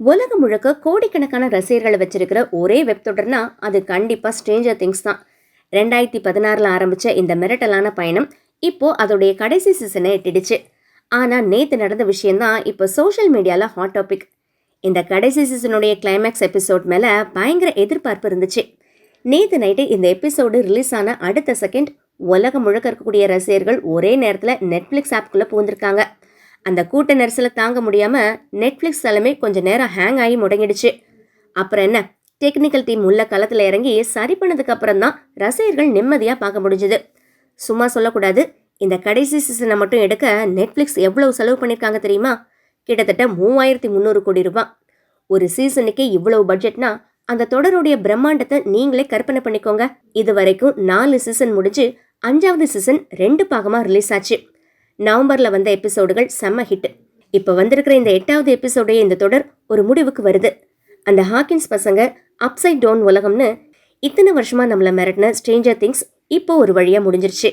உலகம் முழுக்க கோடிக்கணக்கான ரசிகர்களை வச்சிருக்கிற ஒரே வெப் தொடர்னா அது கண்டிப்பாக ஸ்ட்ரேஞ்சர் திங்ஸ் தான். ரெண்டாயிரத்தி பதினாறில் ஆரம்பித்த இந்த மிரட்டலான பயணம் இப்போ அதோடைய கடைசி சீசனை எட்டிடுச்சு ஆனால் நேற்று நடந்த விஷயந்தான் இப்போ சோஷியல் மீடியாவில் ஹாட் டாபிக் இந்த கடைசி சீசனுடைய கிளைமேக்ஸ் எபிசோட் மேலே பயங்கர எதிர்பார்ப்பு இருந்துச்சு. நேற்று நைட்டு இந்த எபிசோடு ரிலீஸ் ஆன அடுத்த செகண்ட் உலகம் முழுக்க இருக்கக்கூடிய ரசிகர்கள் ஒரே நேரத்தில் நெட்ஃப்ளிக்ஸ் ஆப்குள்ளே பூந்திருக்காங்க அந்த கூட்ட நெரிசலை தாங்க முடியாமல் நெட்ஃப்ளிக்ஸ் எல்லாமே கொஞ்சம் நேரம் ஹேங் ஆகி முடங்கிடுச்சு. அப்புறம் என்ன? டெக்னிக்கல் டீம் உள்ள களத்தில் இறங்கி சரி பண்ணதுக்கு அப்புறம் தான் ரசிகர்கள் நிம்மதியாக பார்க்க முடிஞ்சுது. சும்மா சொல்லக்கூடாது. இந்த கடைசி சீசனை மட்டும் எடுக்க நெட்ஃப்ளிக்ஸ் எவ்வளவு செலவு பண்ணியிருக்காங்க தெரியுமா? கிட்டத்தட்ட மூவாயிரத்தி முந்நூறு கோடி ரூபாய். ஒரு சீசனுக்கே இவ்வளவு பட்ஜெட்னா அந்த தொடருடைய பிரம்மாண்டத்தை நீங்களே கற்பனை பண்ணிக்கோங்க. இது வரைக்கும் நாலு சீசன் முடிஞ்சு அஞ்சாவது சீசன் ரெண்டு பாகமாக ரிலீஸ் ஆச்சு. நவம்பரில் வந்த எபிசோடுகள் செம்ம ஹிட் இப்போ வந்திருக்கிற இந்த எட்டாவது எபிசோடைய இந்த தொடர் ஒரு முடிவுக்கு வருது. அந்த ஹாக்கின்ஸ் பசங்க அப்சைட் டவுன் உலகம்னு இத்தனை வருஷமாக நம்மளை மிரட்டின ஸ்ட்ரேஞ்சர் திங்ஸ் இப்போ ஒரு வழியாக முடிஞ்சிருச்சு.